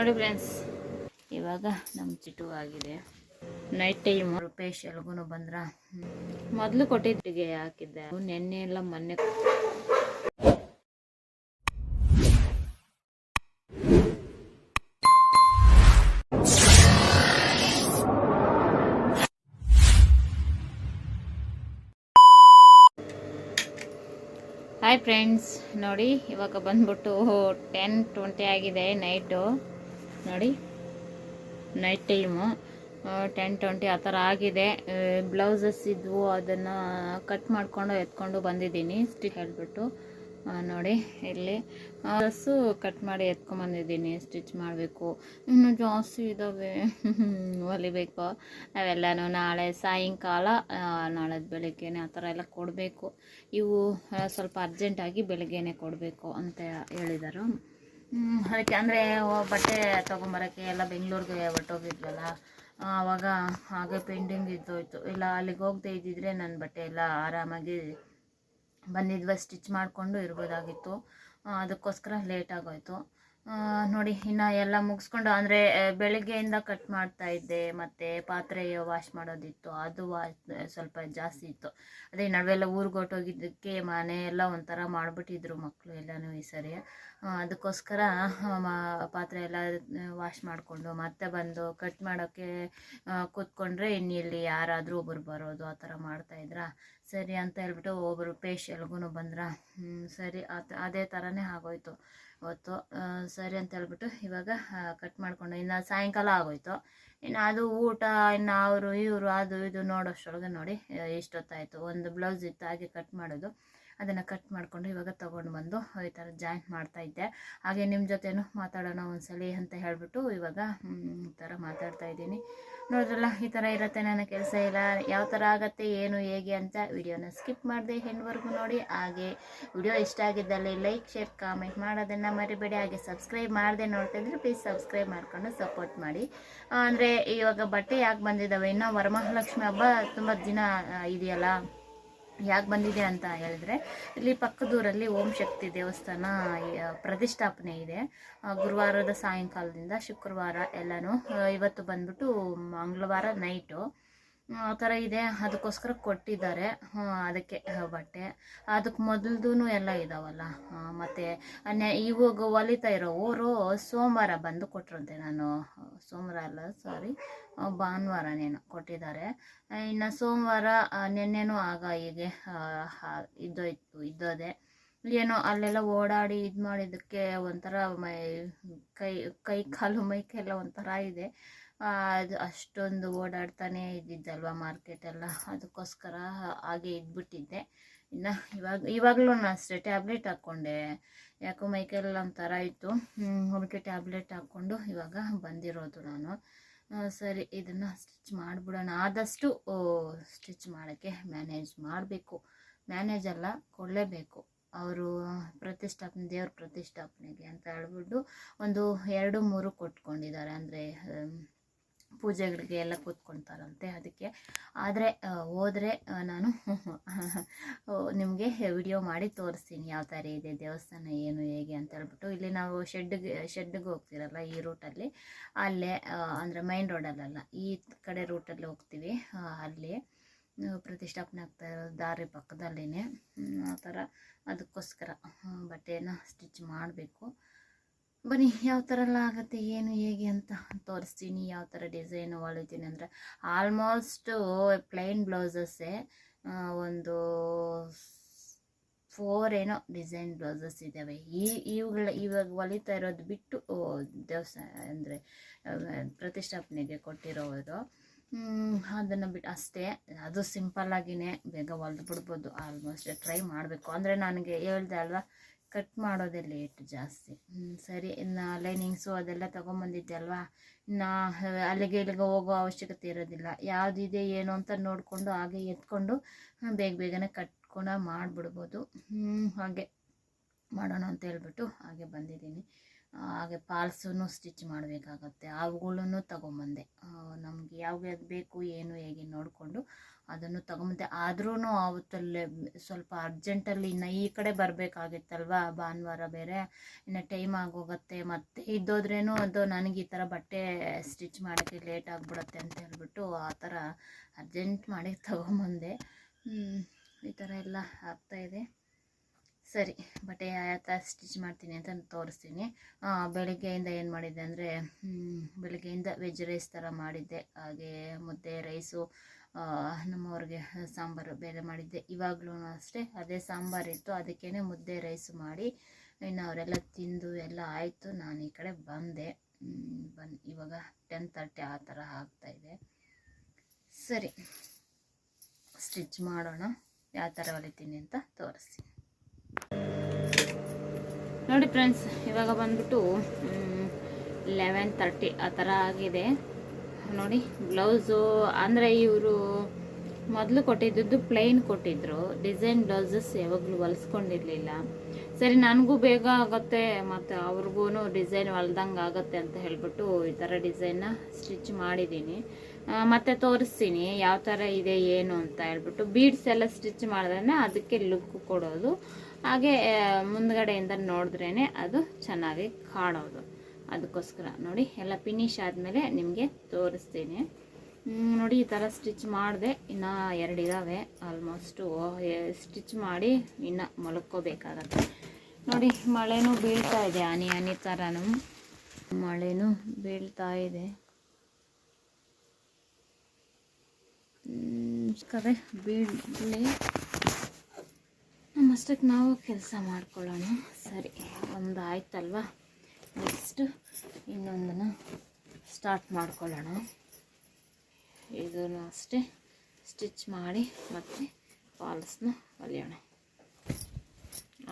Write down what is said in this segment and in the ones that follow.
ನೋಡಿ ಫ್ರೆಂಡ್ಸ್ ಇವಾಗ ನಮ್ಮ ಚಿಟು ಆಗಿದೆ. ನೈಟ್ ಟೈಮ್ ಪೇಶಲ್ಗೂ ಬಂದ್ರ? ಮೊದಲು ಕೊಟ್ಟಿದ್ದಿಗೆ ಹಾಕಿದ್ದೆ. ನೆನ್ನೆ ಎಲ್ಲ ಮೊನ್ನೆ ಹಾಯ್ ಫ್ರೆಂಡ್ಸ್ ನೋಡಿ ಇವಾಗ ಬಂದ್ಬಿಟ್ಟು ಟೆನ್ ಟ್ವೆಂಟಿ ಆಗಿದೆ ನೈಟು ನೋಡಿ. ನೈಟ್ ಟೈಮು ಟೆನ್ ಟ್ವೆಂಟಿ ಆ ಥರ ಆಗಿದೆ. ಬ್ಲೌಸಸ್ ಇದ್ವು, ಅದನ್ನು ಕಟ್ ಮಾಡಿಕೊಂಡು ಎತ್ಕೊಂಡು ಬಂದಿದ್ದೀನಿ ಸ್ಟಿಚ್ ಹೇಳಿಬಿಟ್ಟು. ನೋಡಿ, ಇಲ್ಲಿ. ಡ್ರೆಸ್ಸು ಕಟ್ ಮಾಡಿ ಎತ್ಕೊಂಬಂದಿದ್ದೀನಿ ಸ್ಟಿಚ್ ಮಾಡಬೇಕು. ಇನ್ನು ಜಾಸ್ತಿ ಇದ್ದಾವೆ ಹೊಲಿಬೇಕು. ಅವೆಲ್ಲನೂ ನಾಳೆ ಸಾಯಂಕಾಲ ನಾಳೆದು ನಾಳೆ ಬೆಳಗ್ಗೆನೆ ಆ ಥರ ಎಲ್ಲ ಕೊಡಬೇಕು. ಇವು ಸ್ವಲ್ಪ ಅರ್ಜೆಂಟಾಗಿ ಬೆಳಗ್ಗೆನೆ ಕೊಡಬೇಕು ಅಂತ ಹೇಳಿದರು. ಅದಕ್ಕೆ ಅಂದರೆ ಬಟ್ಟೆ ತೊಗೊಂಬರೋಕ್ಕೆ ಎಲ್ಲ ಬೆಂಗಳೂರಿಗೆ ಹೊಟ್ಟೋಗಿದ್ವಲ್ಲ ಆವಾಗ ಹಾಗೆ ಪೆಂಡಿಂಗ್ ಇದ್ದೋಯ್ತು. ಇಲ್ಲ, ಅಲ್ಲಿಗೆ ಹೋಗದೆ ಇದ್ದಿದ್ರೆ ನನ್ನ ಬಟ್ಟೆ ಎಲ್ಲ ಆರಾಮಾಗಿ ಬಂದಿದ್ವ ಸ್ಟಿಚ್ ಮಾಡಿಕೊಂಡು ಇರ್ಬೋದಾಗಿತ್ತು. ಅದಕ್ಕೋಸ್ಕರ ಲೇಟ್ ನೋಡಿ, ಇನ್ನು ಎಲ್ಲ ಮುಗಿಸ್ಕೊಂಡು, ಅಂದರೆ ಬೆಳಗ್ಗೆಯಿಂದ ಕಟ್ ಮಾಡ್ತಾ ಇದ್ದೆ, ಮತ್ತು ಪಾತ್ರೆ ವಾಶ್ ಮಾಡೋದಿತ್ತು, ಅದು ವಾಶ್ ಸ್ವಲ್ಪ ಜಾಸ್ತಿ ಇತ್ತು. ಅದೇ ನಡುವೆಲ್ಲ ಊರಿಗೆ ಹೊಟ್ಟೋಗಿದ್ದಕ್ಕೆ ಮನೆ ಎಲ್ಲ ಒಂಥರ ಮಾಡಿಬಿಟ್ಟಿದ್ರು ಮಕ್ಕಳು ಎಲ್ಲನೂ ಈ ಸರಿ. ಅದಕ್ಕೋಸ್ಕರ ಪಾತ್ರೆ ಎಲ್ಲ ವಾಶ್ ಮಾಡಿಕೊಂಡು, ಮತ್ತೆ ಬಂದು ಕಟ್ ಮಾಡೋಕ್ಕೆ ಕೂತ್ಕೊಂಡ್ರೆ ಇನ್ನು ಇಲ್ಲಿ ಯಾರಾದರೂ ಒಬ್ಬರು ಬರೋದು ಆ ಥರ ಮಾಡ್ತಾಯಿದ್ರಾ ಸರಿ ಅಂತ ಹೇಳ್ಬಿಟ್ಟು ಒಬ್ಬರು ಪೇಶಲ್ಗೂ ಬಂದ್ರ? ಸರಿ ಅದೇ ಥರನೇ ಆಗೋಯ್ತು. ಆ, ಸರಿ ಅಂತ ಹೇಳ್ಬಿಟ್ಟು ಇವಾಗ ಕಟ್ ಮಾಡ್ಕೊಂಡು ಇನ್ನು ಸಾಯಂಕಾಲ ಆಗೋಯ್ತು. ಇನ್ನು ಅದು ಊಟ ಇನ್ನು ಅವರು ಇವರು ಅದು ಇದು ನೋಡೋಷ್ಟರೊಳಗೆ ನೋಡಿ ಎಷ್ಟೊತ್ತಾಯಿತು. ಒಂದು ಬ್ಲೌಸ್ ಇತ್ತು ಹಾಗೆ ಕಟ್ ಮಾಡೋದು. ಅದನ್ನು ಕಟ್ ಮಾಡಿಕೊಂಡು ಇವಾಗ ತೊಗೊಂಡು ಬಂದು ಈ ಥರ ಜಾಯಿಂಟ್ ಮಾಡ್ತಾ ಇದ್ದೆ. ಹಾಗೆ ನಿಮ್ಮ ಜೊತೆನೂ ಮಾತಾಡೋಣ ಒಂದ್ಸಲಿ ಅಂತ ಹೇಳ್ಬಿಟ್ಟು ಇವಾಗ ಈ ಥರ ಮಾತಾಡ್ತಾ ಇದ್ದೀನಿ. ನೋಡಿದ್ರಲ್ಲ, ಈ ಥರ ಇರುತ್ತೆ ನನ್ನ ಕೆಲಸ ಇಲ್ಲ ಯಾವ ಥರ ಆಗುತ್ತೆ, ಏನು, ಹೇಗೆ ಅಂತ ವಿಡಿಯೋನ ಸ್ಕಿಪ್ ಮಾಡಿದೆ ಹೆಣ್ವರೆಗೂ ನೋಡಿ. ಹಾಗೆ ವಿಡಿಯೋ ಇಷ್ಟ ಆಗಿದ್ದಲ್ಲಿ ಲೈಕ್ ಶೇರ್ ಕಾಮೆಂಟ್ ಮಾಡೋದನ್ನು ಮರಿಬೇಡಿ. ಹಾಗೆ ಸಬ್ಸ್ಕ್ರೈಬ್ ಮಾಡದೆ ನೋಡ್ತಾ ಇದ್ರೆ ಪ್ಲೀಸ್ ಸಬ್ಸ್ಕ್ರೈಬ್ ಮಾಡ್ಕೊಂಡು ಸಪೋರ್ಟ್ ಮಾಡಿ. ಅಂದರೆ ಇವಾಗ ಬಟ್ಟೆ ಯಾಕೆ ಬಂದಿದ್ದಾವೆ ಇನ್ನೂ ವರಮಹಾಲಕ್ಷ್ಮಿ ಹಬ್ಬ ತುಂಬ ದಿನ ಇದೆಯಲ್ಲ. ಯಾಕೆ ಬಂದಿದೆ ಅಂತ ಹೇಳಿದ್ರೆ, ಇಲ್ಲಿ ಪಕ್ಕದೂರಲ್ಲಿ ಓಂ ಶಕ್ತಿ ದೇವಸ್ಥಾನ ಪ್ರತಿಷ್ಠಾಪನೆ ಇದೆ. ಗುರುವಾರದ ಸಾಯಂಕಾಲದಿಂದ ಶುಕ್ರವಾರ ಎಲ್ಲನೂ ಇವತ್ತು ಬಂದ್ಬಿಟ್ಟು ಮಂಗಳವಾರ ನೈಟು. ಆ ಥರ ಇದೆ. ಅದಕ್ಕೋಸ್ಕರ ಕೊಟ್ಟಿದ್ದಾರೆ. ಅದಕ್ಕೆ ಬಟ್ಟೆ. ಅದಕ್ಕೆ ಮೊದಲ್ದೂ ಎಲ್ಲ ಇದಾವಲ್ಲ. ಮತ್ತು ಇವಾಗ ಹೊಲಿತಾ ಇರೋ ಊರು ಸೋಮವಾರ ಬಂದು ಕೊಟ್ಟರಂತೆ ನಾನು. ಸೋಮವಾರ ಅಲ್ಲ ಸಾರಿ ಭಾನುವಾರನೇನೋ ಕೊಟ್ಟಿದ್ದಾರೆ. ಇನ್ನು ಸೋಮವಾರ ನಿನ್ನೆನೂ ಆಗ ಹೀಗೆ ಇದ್ದೋಯ್ತು, ಇದ್ದೋದೆ. ಏನೋ ಅಲ್ಲೆಲ್ಲ ಓಡಾಡಿ ಇದು ಮಾಡಿದ್ದಕ್ಕೆ ಒಂಥರ ಮೈ, ಕೈ ಕೈ, ಕಾಲು ಮೈಕೆಲ್ಲ ಒಂಥರ ಇದೆ. ಅದು ಅಷ್ಟೊಂದು ಓಡಾಡ್ತಾನೆ ಇದ್ದಿದ್ದಲ್ವ ಮಾರ್ಕೆಟ್ ಎಲ್ಲ? ಅದಕ್ಕೋಸ್ಕರ ಹಾಗೆ ಇದ್ಬಿಟ್ಟಿದ್ದೆ. ಇನ್ನು ಇವಾಗ, ಇವಾಗಲೂ ನಾನು ಅಷ್ಟೇ ಟ್ಯಾಬ್ಲೆಟ್ ಹಾಕ್ಕೊಂಡೆ ಯಾಕೋ ಮೈಕೆಲ್ಲ ಒಂಥರ ಇತ್ತು. ಅದಕ್ಕೆ ಟ್ಯಾಬ್ಲೆಟ್ ಹಾಕ್ಕೊಂಡು ಇವಾಗ ಬಂದಿರೋದು ನಾನು. ಸರಿ, ಇದನ್ನು ಸ್ಟಿಚ್ ಮಾಡಿಬಿಡೋಣ. ಆದಷ್ಟು ಸ್ಟಿಚ್ ಮಾಡೋಕ್ಕೆ ಮ್ಯಾನೇಜ್ ಮಾಡಬೇಕು. ಮ್ಯಾನೇಜ್ ಅಲ್ಲ, ಕೊಡಲೇಬೇಕು. ಅವರು ಪ್ರತಿಷ್ಠಾಪನೆ, ದೇವ್ರ ಪ್ರತಿಷ್ಠಾಪನೆಗೆ ಅಂತ ಹೇಳ್ಬಿಟ್ಟು ಒಂದು ಎರಡು ಮೂರು ಕೊಟ್ಕೊಂಡಿದ್ದಾರೆ. ಅಂದರೆ ಪೂಜೆಗಳಿಗೆ ಎಲ್ಲ ಕೂತ್ಕೊಳ್ತಾರಂತೆ ಅದಕ್ಕೆ. ಆದರೆ ಹೋದರೆ ನಾನು ನಿಮಗೆ ವಿಡಿಯೋ ಮಾಡಿ ತೋರಿಸ್ತೀನಿ ಯಾವ ಥರ ಇದೆ ದೇವಸ್ಥಾನ, ಏನು, ಹೇಗೆ ಅಂತ ಹೇಳ್ಬಿಟ್ಟು. ಇಲ್ಲಿ ನಾವು ಶೆಡ್ಗೆ ಶೆಡ್ಗೆ ಹೋಗ್ತಿರಲ್ಲ ಈ ರೂಟಲ್ಲಿ ಅಲ್ಲೇ. ಅಂದರೆ ಮೈನ್ ರೋಡಲ್ಲಲ್ಲ ಈ ಕಡೆ ರೂಟಲ್ಲಿ ಹೋಗ್ತೀವಿ. ಅಲ್ಲಿ ಪ್ರತಿಷ್ಠಾಪನೆ ಆಗ್ತಾ ಇರೋ ದಾರಿ ಪಕ್ಕದಲ್ಲೇ ಆ ಥರ ಅದಕ್ಕೋಸ್ಕರ ಬಟ್ಟೆನ ಸ್ಟಿಚ್ ಮಾಡಬೇಕು. ಬನ್ನಿ, ಯಾವ ಥರ ಎಲ್ಲ ಆಗುತ್ತೆ, ಏನು, ಹೇಗೆ ಅಂತ ತೋರಿಸ್ತೀನಿ. ಯಾವ ಥರ ಡಿಸೈನು ಹೊಲಿತೀನಿ ಅಂದರೆ ಆಲ್ಮೋಸ್ಟು ಪ್ಲೈನ್ ಬ್ಲೌಸಸ್ಸೇ ಒಂದು ಫೋರ್ ಏನೋ ಡಿಸೈನ್ ಬ್ಲೌಸಸ್ ಇದ್ದಾವೆ ಈ, ಇವುಗಳ, ಇವಾಗ ಹೊಲಿತಾ ಇರೋದು ಬಿಟ್ಟು ದೇವಸ್ಥಾನ ಅಂದರೆ ಪ್ರತಿಷ್ಠಾಪನೆಗೆ ಕೊಟ್ಟಿರೋದು. ಅದನ್ನು ಬಿಟ್ಟು ಅಷ್ಟೇ. ಅದು ಸಿಂಪಲ್ಲಾಗಿಯೇ ಬೇಗ ಹೊಲ್ದು ಬಿಡ್ಬೋದು. ಆಲ್ಮೋಸ್ಟ್ ಟ್ರೈ ಮಾಡಬೇಕು. ಅಂದರೆ ನನಗೆ ಹೇಳ್ದೆ ಅಲ್ವಾ ಕಟ್ ಮಾಡೋದೇ ಲೇಟ್ ಜಾಸ್ತಿ. ಸರಿ, ಇನ್ನು ಲೈನಿಂಗ್ಸು ಅದೆಲ್ಲ ತೊಗೊಂಬಂದಿದ್ದೆ ಅಲ್ವಾ ನಾ ಅಲ್ಲಿಗೆ ಇಲ್ಲಿಗೆ ಹೋಗೋ ಅವಶ್ಯಕತೆ ಇರೋದಿಲ್ಲ. ಯಾವುದಿದೆ ಏನು ಅಂತ ನೋಡಿಕೊಂಡು ಹಾಗೆ ಎತ್ಕೊಂಡು ಬೇಗ ಬೇಗನೆ ಕಟ್ಕೊಂಡು ಮಾಡಿಬಿಡ್ಬೋದು. ಹಾಗೆ ಮಾಡೋಣ ಅಂತ ಹೇಳ್ಬಿಟ್ಟು ಹಾಗೆ ಬಂದಿದ್ದೀನಿ. ಹಾಗೆ ಪಾಲ್ಸೂ ಸ್ಟಿಚ್ ಮಾಡಬೇಕಾಗತ್ತೆ. ಅವುಗಳನ್ನು ತಗೊಂಬಂದೆ. ನಮಗೆ ಯಾವ್ದು ಬೇಕು, ಏನು ಹೇಗೆ ನೋಡಿಕೊಂಡು ಅದನ್ನು ತಗೊಂಬಂದೆ. ಆದ್ರೂ ಅವತ್ತಲ್ಲೇ ಸ್ವಲ್ಪ ಅರ್ಜೆಂಟಲ್ಲಿ ಇನ್ನು ಈ ಕಡೆ ಬರಬೇಕಾಗಿತ್ತಲ್ವಾ? ಭಾನುವಾರ ಬೇರೆ. ಇನ್ನು ಟೈಮ್ ಆಗೋಗುತ್ತೆ. ಮತ್ತೆ ಇದ್ದೋದ್ರೇನು ಅದು ನನಗೆ ಈ ಥರ ಬಟ್ಟೆ ಸ್ಟಿಚ್ ಮಾಡೋಕ್ಕೆ ಲೇಟ್ ಆಗಿಬಿಡುತ್ತೆ ಅಂತ ಹೇಳ್ಬಿಟ್ಟು ಆ ಥರ ಅರ್ಜೆಂಟ್ ಮಾಡಿ ತಗೊಂಬಂದೆ. ಈ ಥರ ಎಲ್ಲ ಆಗ್ತಾಯಿದೆ ಸರಿ, ಬಟ್ಟೆ ಯಾವ ಥರ ಸ್ಟಿಚ್ ಮಾಡ್ತೀನಿ ಅಂತ ತೋರಿಸ್ತೀನಿ. ಬೆಳಗ್ಗೆಯಿಂದ ಏನು ಮಾಡಿದ್ದೆ ಅಂದರೆ ಬೆಳಗ್ಗೆಯಿಂದ ವೆಜ್ ರೈಸ್ ಥರ ಮಾಡಿದ್ದೆ. ಹಾಗೆ ಮುದ್ದೆ ರೈಸು ನಮ್ಮವ್ರಿಗೆ ಸಾಂಬಾರು ಬೇರೆ ಮಾಡಿದ್ದೆ. ಇವಾಗಲೂ ಅಷ್ಟೇ, ಅದೇ ಸಾಂಬಾರಿತ್ತು ಅದಕ್ಕೇ ಮುದ್ದೆ ರೈಸು ಮಾಡಿ, ಇನ್ನು ಅವರೆಲ್ಲ ತಿಂದು ಎಲ್ಲ ಆಯಿತು. ನಾನು ಈ ಕಡೆ ಬಂದೆ. ಬನ್, ಇವಾಗ ಟೆನ್ ತರ್ಟಿ ಆ ಥರ ಆಗ್ತಾಯಿದೆ ಸರಿ ಸ್ಟಿಚ್ ಮಾಡೋಣ. ಯಾವ ಥರ ಹೊಲಿತೀನಿ ಅಂತ ತೋರಿಸ್ತೀನಿ. ನೋಡಿ ಫ್ರೆಂಡ್ಸ್ ಇವಾಗ ಬಂದ್ಬಿಟ್ಟು ಲೆವೆನ್ ತರ್ಟಿ ಆ ಥರ ಆಗಿದೆ. ನೋಡಿ ಬ್ಲೌಸು ಅಂದರೆ ಇವರು ಮೊದಲು ಕೊಟ್ಟಿದ್ದದ್ದು ಪ್ಲೈನ್ ಕೊಟ್ಟಿದ್ರು. ಡಿಸೈನ್ ಬ್ಲೌಸಸ್ ಯಾವಾಗಲೂ ಹೊಲಿಸ್ಕೊಂಡಿರಲಿಲ್ಲ. ಸರಿ, ನನಗೂ ಬೇಗ ಆಗುತ್ತೆ, ಮತ್ತು ಅವ್ರಿಗೂ ಡಿಸೈನ್ ಹೊಲ್ದಂಗೆ ಆಗುತ್ತೆ ಅಂತ ಹೇಳಿಬಿಟ್ಟು ಈ ಥರ ಡಿಸೈನ್ನ ಸ್ಟಿಚ್ ಮಾಡಿದ್ದೀನಿ ಮತ್ತೆ ತೋರಿಸ್ತೀನಿ ಯಾವ ಥರ ಇದೆ, ಏನು ಅಂತ ಹೇಳ್ಬಿಟ್ಟು. ಬೀಡ್ಸ್ ಎಲ್ಲ ಸ್ಟಿಚ್ ಮಾಡಿದ್ರೆ ಅದಕ್ಕೆ ಲುಕ್ ಕೊಡೋದು. ಹಾಗೆ ಮುಂದ್ಗಡೆಯಿಂದ ನೋಡಿದ್ರೇ ಅದು ಚೆನ್ನಾಗಿ ಕಾಣೋದು. ಅದಕ್ಕೋಸ್ಕರ ನೋಡಿ, ಎಲ್ಲ ಫಿನಿಶ್ ಆದಮೇಲೆ ನಿಮಗೆ ತೋರಿಸ್ತೀನಿ. ನೋಡಿ, ಈ ಥರ ಸ್ಟಿಚ್ ಮಾಡಿದೆ. ಇನ್ನು ಎರಡು ಇದ್ದಾವೆ ಆಲ್ಮೋಸ್ಟು ಸ್ಟಿಚ್ ಮಾಡಿ ಇನ್ನು ಮಲ್ಕೋಬೇಕಾಗತ್ತೆ. ನೋಡಿ, ಮಳೆನೂ ಬೀಳ್ತಾ ಇದೆ, ಹನಿ ಹನಿ ಥರನೂ. ಮಳೆನೂ ಬೀಳ್ತಾ ಇದೆ. ಕರೆ ಬೀಳಲಿ ನಮ್ಮಷ್ಟಕ್ಕೆ ನಾವು ಕೆಲಸ ಮಾಡ್ಕೊಳ್ಳೋಣ. ಸರಿ ಒಂದು ಆಯ್ತಲ್ವ ನೆಕ್ಸ್ಟ್ ಇನ್ನೊಂದನ್ನು ಸ್ಟಾರ್ಟ್ ಮಾಡ್ಕೊಳ್ಳೋಣ. ಇದನ್ನು ಅಷ್ಟೇ ಸ್ಟಿಚ್ ಮಾಡಿ ಮತ್ತು ಫಾಲ್ಸ್ನ ಹೊಲಿಯೋಣ.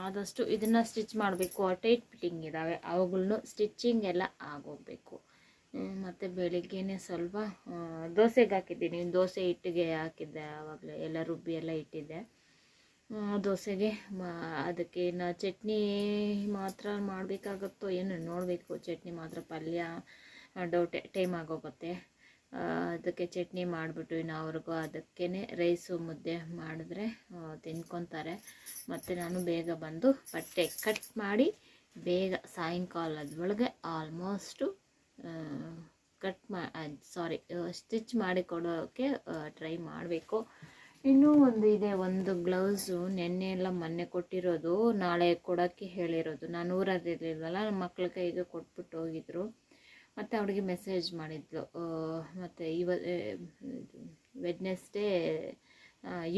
ಆದಷ್ಟು ಇದನ್ನು ಸ್ಟಿಚ್ ಮಾಡಬೇಕು. ಟೈಟ್ ಫಿಟ್ಟಿಂಗ್ ಇದ್ದಾವೆ ಅವುಗಳನ್ನು ಸ್ಟಿಚ್ಚಿಂಗ್ ಎಲ್ಲ ಆಗೋಗಬೇಕು. ಮತ್ತು ಬೆಳಿಗ್ಗೆನೆ ಸ್ವಲ್ಪ ದೋಸೆಗೆ ಹಾಕಿದ್ದೀನಿ. ದೋಸೆ ಹಿಟ್ಟಿಗೆ ಹಾಕಿದ್ದೆ ಆವಾಗಲೇ. ಎಲ್ಲ ರುಬ್ಬಿ ಎಲ್ಲ ಇಟ್ಟಿದ್ದೆ. ದೋಸೆಗೆ, ಮಾ, ಅದಕ್ಕೆ ಇನ್ನು ಚಟ್ನಿ ಮಾತ್ರ ಮಾಡಬೇಕಾಗತ್ತೋ ಏನು ನೋಡಬೇಕು. ಚಟ್ನಿ ಮಾತ್ರ ಪಲ್ಯ ಡೌಟೆ, ಟೈಮ್ ಆಗೋಗುತ್ತೆ. ಅದಕ್ಕೆ ಚಟ್ನಿ ಮಾಡಿಬಿಟ್ಟು ಇನ್ನು ಅವ್ರಿಗೂ ಅದಕ್ಕೇ ರೈಸು ಮುದ್ದೆ ಮಾಡಿದ್ರೆ ತಿನ್ಕೊತಾರೆ. ಮತ್ತು ನಾನು ಬೇಗ ಬಂದು ಬಟ್ಟೆ ಕಟ್ ಮಾಡಿ ಬೇಗ ಸಾಯಂಕಾಲದೊಳಗೆ ಆಲ್ಮೋಸ್ಟು ಕಟ್ ಮಾ ಸಾರಿ ಸ್ಟಿಚ್ ಮಾಡಿ ಕೊಡೋಕ್ಕೆ ಟ್ರೈ ಮಾಡಬೇಕು. ಇನ್ನೂ ಒಂದು ಇದೆ, ಒಂದು ಗ್ಲೌಸು. ನೆನ್ನೆ ಎಲ್ಲ ಮೊನ್ನೆ ಕೊಟ್ಟಿರೋದು, ನಾಳೆ ಕೊಡೋಕ್ಕೆ ಹೇಳಿರೋದು. ನಾನು ಊರಲ್ಲಿರಲಿಲ್ವಲ್ಲ ನಮ್ಮ ಮಕ್ಳ ಕೈಗೆ ಕೊಟ್ಬಿಟ್ಟು ಹೋಗಿದ್ರು. ಮತ್ತು ಅವಳಿಗೆ ಮೆಸೇಜ್ ಮಾಡಿದ್ಲು. ಮತ್ತು ಇವ ವೆಡ್ನೆಸ್ಡೇ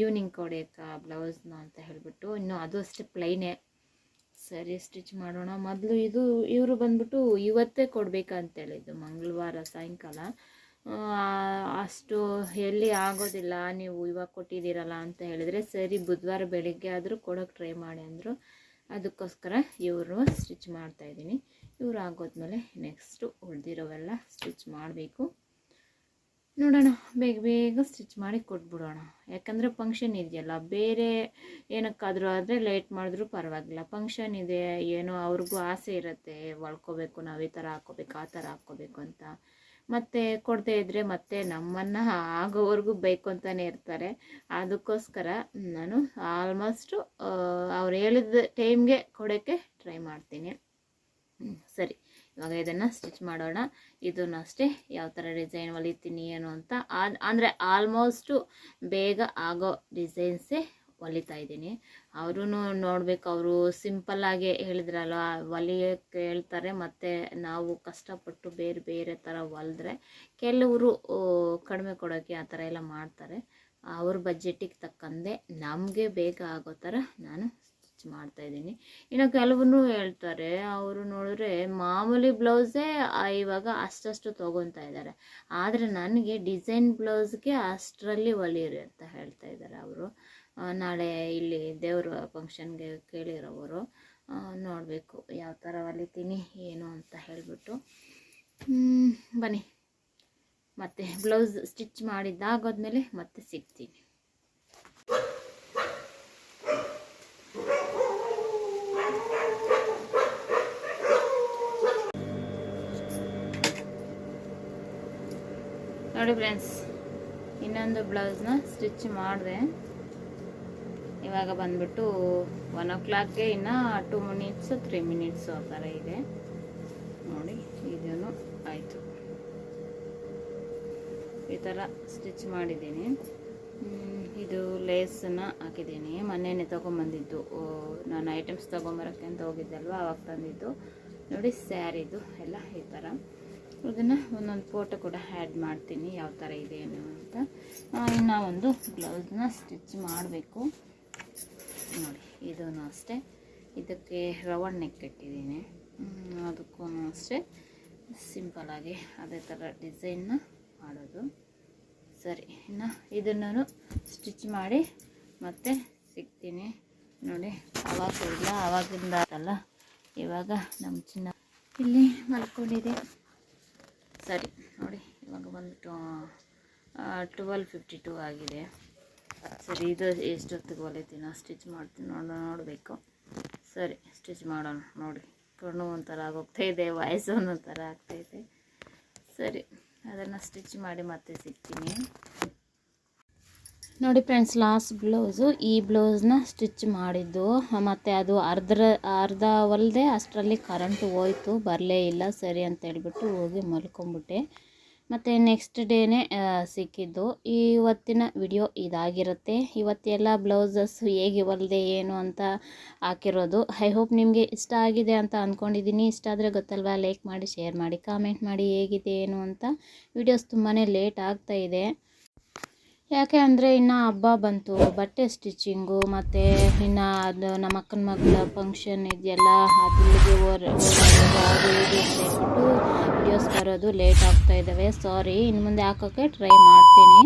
ಈವ್ನಿಂಗ್ ಕೊಡೋಕ್ಕ ಬ್ಲೌಸ್ನ ಅಂತ ಹೇಳಿಬಿಟ್ಟು, ಇನ್ನು ಅದು ಅಷ್ಟೇ ಪ್ಲೈನೇ ಸರಿ ಸ್ಟಿಚ್ ಮಾಡೋಣ. ಮೊದಲು ಇದು, ಇವರು ಬಂದ್ಬಿಟ್ಟು ಇವತ್ತೇ ಕೊಡಬೇಕಂತೇಳಿದ್ದು ಮಂಗಳವಾರ ಸಾಯಂಕಾಲ. ಅಷ್ಟು ಎಲ್ಲಿ ಆಗೋದಿಲ್ಲ, ನೀವು ಇವಾಗ ಕೊಟ್ಟಿದ್ದೀರಲ್ಲ ಅಂತ ಹೇಳಿದರೆ, ಸರಿ, ಬುಧವಾರ ಬೆಳಿಗ್ಗೆ ಆದರೂ ಕೊಡೋಕ್ಕೆ ಟ್ರೈ ಮಾಡಿ ಅಂದರು. ಅದಕ್ಕೋಸ್ಕರ ಇವರು ಸ್ಟಿಚ್ ಮಾಡ್ತಾಯಿದ್ದೀನಿ ಇವರು ಆಗೋದ್ಮೇಲೆ ನೆಕ್ಸ್ಟು ಉಳಿದಿರೋವೆಲ್ಲ ಸ್ಟಿಚ್ ಮಾಡಬೇಕು. ನೋಡೋಣ, ಬೇಗ ಬೇಗ ಸ್ಟಿಚ್ ಮಾಡಿ ಕೊಟ್ಬಿಡೋಣ. ಯಾಕಂದರೆ ಫಂಕ್ಷನ್ ಇದೆಯಲ್ಲ, ಬೇರೆ ಏನಕ್ಕಾದರೂ ಆದರೆ ಲೇಟ್ ಮಾಡಿದ್ರೂ ಪರವಾಗಿಲ್ಲ. ಫಂಕ್ಷನ್ ಇದೆ, ಏನೋ ಅವ್ರಿಗೂ ಆಸೆ ಇರುತ್ತೆ ಒಳ್ಕೋಬೇಕು ನಾವು ಈ ಥರ ಹಾಕ್ಕೋಬೇಕು, ಆ ಥರ ಹಾಕ್ಕೋಬೇಕು ಅಂತ. ಮತ್ತು ಕೊಡದೇ ಇದ್ದರೆ ಮತ್ತೆ ನಮ್ಮನ್ನು ಆಗೋವರೆಗೂ ಬೇಕು ಅಂತಲೇ ಇರ್ತಾರೆ. ಅದಕ್ಕೋಸ್ಕರ ನಾನು ಆಲ್ಮೋಸ್ಟು ಅವ್ರು ಹೇಳಿದ ಟೈಮ್ಗೆ ಕೊಡೋಕ್ಕೆ ಟ್ರೈ ಮಾಡ್ತೀನಿ. ಸರಿ. ಇವಾಗ ಇದನ್ನು ಸ್ಟಿಚ್ ಮಾಡೋಣ. ಇದನ್ನು ಅಷ್ಟೇ ಯಾವ ಥರ ಡಿಸೈನ್ ಹೊಲಿತೀನಿ ಏನು ಅಂತ. ಅಂದರೆ ಆಲ್ಮೋಸ್ಟು ಬೇಗ ಆಗೋ ಡಿಸೈನ್ಸೇ ಹೊಲಿತಾ ಇದ್ದೀನಿ. ಅವರೂ ನೋಡಬೇಕು, ಅವರು ಸಿಂಪಲ್ಲಾಗಿ ಹೇಳಿದ್ರಲ್ಲ ಹೊಲಿಯೋಕ್ಕೆ ಹೇಳ್ತಾರೆ, ಮತ್ತು ನಾವು ಕಷ್ಟಪಟ್ಟು ಬೇರೆ ಬೇರೆ ಥರ ಹೊಲಿದ್ರೆ ಕೆಲವರು ಕಡಿಮೆ ಕೊಡೋಕ್ಕೆ ಆ ಥರ ಎಲ್ಲ ಮಾಡ್ತಾರೆ. ಅವ್ರ ಬಜೆಟಿಗೆ ತಕ್ಕಂತೆ ನಮಗೆ ಬೇಗ ಆಗೋ ಥರ ನಾನು ಸ್ಟಿಚ್ ಮಾಡ್ತಾಯಿದ್ದೀನಿ ಇನ್ನು ಕೆಲವರು ಹೇಳ್ತಾರೆ, ಅವರು ನೋಡಿದ್ರೆ ಮಾಮೂಲಿ ಬ್ಲೌಸೇ ಇವಾಗ ಅಷ್ಟಷ್ಟು ತೊಗೊತಾ ಇದ್ದಾರೆ. ಆದರೆ ನನಗೆ ಡಿಸೈನ್ ಬ್ಲೌಸ್ಗೆ ಅಷ್ಟರಲ್ಲಿ ಹೊಲಿಯಿರಿ ಅಂತ ಹೇಳ್ತಾ ಇದ್ದಾರೆ ಅವರು. ನಾಳೆ ಇಲ್ಲಿ ದೇವ್ರ ಫಂಕ್ಷನ್ಗೆ ಕೇಳಿರೋವರು ನೋಡಬೇಕು ಯಾವ ಥರ ಹೊಲಿತೀನಿ ಏನು ಅಂತ ಹೇಳಿಬಿಟ್ಟು. ಬನ್ನಿ. ಮತ್ತೆ ಬ್ಲೌಸ್ ಸ್ಟಿಚ್ ಮಾಡಿದ್ದಾಗೋದ್ಮೇಲೆ ಮತ್ತೆ ಸಿಗ್ತೀನಿ. ನೋಡಿ ಫ್ರೆಂಡ್ಸ್ ಇನ್ನೊಂದು ಬ್ಲೌಸ್ನ ಸ್ಟಿಚ್ ಮಾಡಿದೆ. ಇವಾಗ ಬಂದ್ಬಿಟ್ಟು ಒನ್ ಓ ಕ್ಲಾಕ್ಗೆ ಇನ್ನು ಟೂ ಮಿನಿಟ್ಸು ತ್ರೀ ಮಿನಿಟ್ಸು ಆ ಥರ ಇದೆ. ನೋಡಿ ಇದೂ ಆಯಿತು. ಈ ಥರ ಸ್ಟಿಚ್ ಮಾಡಿದ್ದೀನಿ. ಇದು ಲೇಸನ್ನು ಹಾಕಿದ್ದೀನಿ. ಮೊನ್ನೆನೇ ತೊಗೊಂಬಂದಿದ್ದು. ನಾನು ಐಟಮ್ಸ್ ತೊಗೊಂಬರೋಕ್ಕೆ ಅಂತ ಹೋಗಿದ್ದಲ್ವ? ಅವಾಗ ತಂದಿದ್ದು. ನೋಡಿ, ಸ್ಯಾರಿದು ಎಲ್ಲ ಈ ಥರ. ಇದನ್ನು ಒಂದೊಂದು ಫೋಟೋ ಕೂಡ ಆ್ಯಡ್ ಮಾಡ್ತೀನಿ. ಯಾವ ಥರ ಇದೆ ಅಂತ. ಇನ್ನು ಒಂದು ಬ್ಲೌಸ್ನ ಸ್ಟಿಚ್ ಮಾಡಬೇಕು. ನೋಡಿ ಇದೂ ಅಷ್ಟೇ. ಇದಕ್ಕೆ ರವಣ್ ನೆಕ್ ಅದಕ್ಕೂ ಅಷ್ಟೇ. ಸಿಂಪಲಾಗಿ ಅದೇ ಥರ ಡಿಸೈನ್ನ ಮಾಡೋದು. ಸರಿ, ಇನ್ನು ಇದನ್ನು ಸ್ಟಿಚ್ ಮಾಡಿ ಮತ್ತೆ ಸಿಗ್ತೀನಿ. ನೋಡಿ, ಅವಾಗ ಇಲ್ಲ ಆವಾಗಿಂದ ಅಲ್ಲ ಇವಾಗ ನಮ್ಮ ಚಿನ್ನ ಇಲ್ಲಿ ಮಲ್ಕೊಂಡಿದೆ. ಸರಿ, ನೋಡಿ, ಇವಾಗ ಬಂದು ಟ್ವೆಲ್ ಫಿಫ್ಟಿ ಟೂ ಆಗಿದೆ. ಸರಿ, ಇದು ಎಷ್ಟೊತ್ತಿಗೆ ಹೊಲಿತೀನೋ ಸ್ಟಿಚ್ ಮಾಡ್ತೀನಿ ನೋಡ, ನೋಡಬೇಕು. ಸರಿ ಸ್ಟಿಚ್ ಮಾಡೋಣ, ನೋಡಿ. ಕಣ್ಣು ಒಂಥರ ಆಗೋಗ್ತಾ ಇದೆ ಒಂಥರ ಒಂದೊಂಥರ ಆಗ್ತೈತೆ ಸರಿ, ಅದನ್ನು ಸ್ಟಿಚ್ ಮಾಡಿ ಮತ್ತೆ ಸಿಗ್ತೀನಿ. ನೋಡಿ ಫ್ರೆಂಡ್ಸ್ ಲಾಸ್ಟ್ ಬ್ಲೌಸು ಈ ಬ್ಲೌಸ್ನ ಸ್ಟಿಚ್ ಮಾಡಿದ್ದು. ಮತ್ತು ಅದು ಅರ್ಧ ಅರ್ಧ ಹೊಲ್ದೆ ಅಷ್ಟರಲ್ಲಿ ಕರೆಂಟ್ ಹೋಯ್ತು, ಬರಲೇ ಇಲ್ಲ, ಸರಿ ಅಂತ ಹೇಳ್ಬಿಟ್ಟು ಹೋಗಿ ಮಲ್ಕೊಂಬಿಟ್ಟೆ. ಮತ್ತು ನೆಕ್ಸ್ಟ್ ಡೇನೇ ಸಿಕ್ಕಿದ್ದು. ಇವತ್ತಿನ ವಿಡಿಯೋ ಇದಾಗಿರುತ್ತೆ. ಇವತ್ತೆಲ್ಲ ಬ್ಲೌಸಸ್ ಹೇಗೆ ಹೊಲಿದೆ, ಏನು ಅಂತ ಹಾಕಿರೋದು. ಐ ಹೋಪ್ ನಿಮಗೆ ಇಷ್ಟ ಆಗಿದೆ ಅಂತ ಅಂದ್ಕೊಂಡಿದ್ದೀನಿ ಇಷ್ಟ ಆದರೆ ಗೊತ್ತಲ್ವಾ ಲೈಕ್ ಮಾಡಿ ಶೇರ್ ಮಾಡಿ ಕಾಮೆಂಟ್ ಮಾಡಿ ಹೇಗಿದೆ, ಏನು ಅಂತ. ವಿಡಿಯೋಸ್ ತುಂಬಾ ಲೇಟ್ ಆಗ್ತಾ ಇದೆ. ಯಾಕೆ ಅಂದರೆ ಇನ್ನು ಹಬ್ಬ ಬಂತು, ಬಟ್ಟೆ ಸ್ಟಿಚಿಂಗು ಮತ್ತು ಇನ್ನು ಅದು ನಮ್ಮ ಅಕ್ಕನ ಮಗಳ ಫಂಕ್ಷನ್ ಇದೆಯಲ್ಲ, ಅಲ್ಲಿಗೆ ವಿಡಿಯೋಸ್ ಬರೋದು ಲೇಟ್ ಆಗ್ತಾ ಇದ್ದಾವೆ. ಸಾರಿ ಇನ್ನು ಮುಂದೆ ಹಾಕೋಕ್ಕೆ ಟ್ರೈ ಮಾಡ್ತೀನಿ.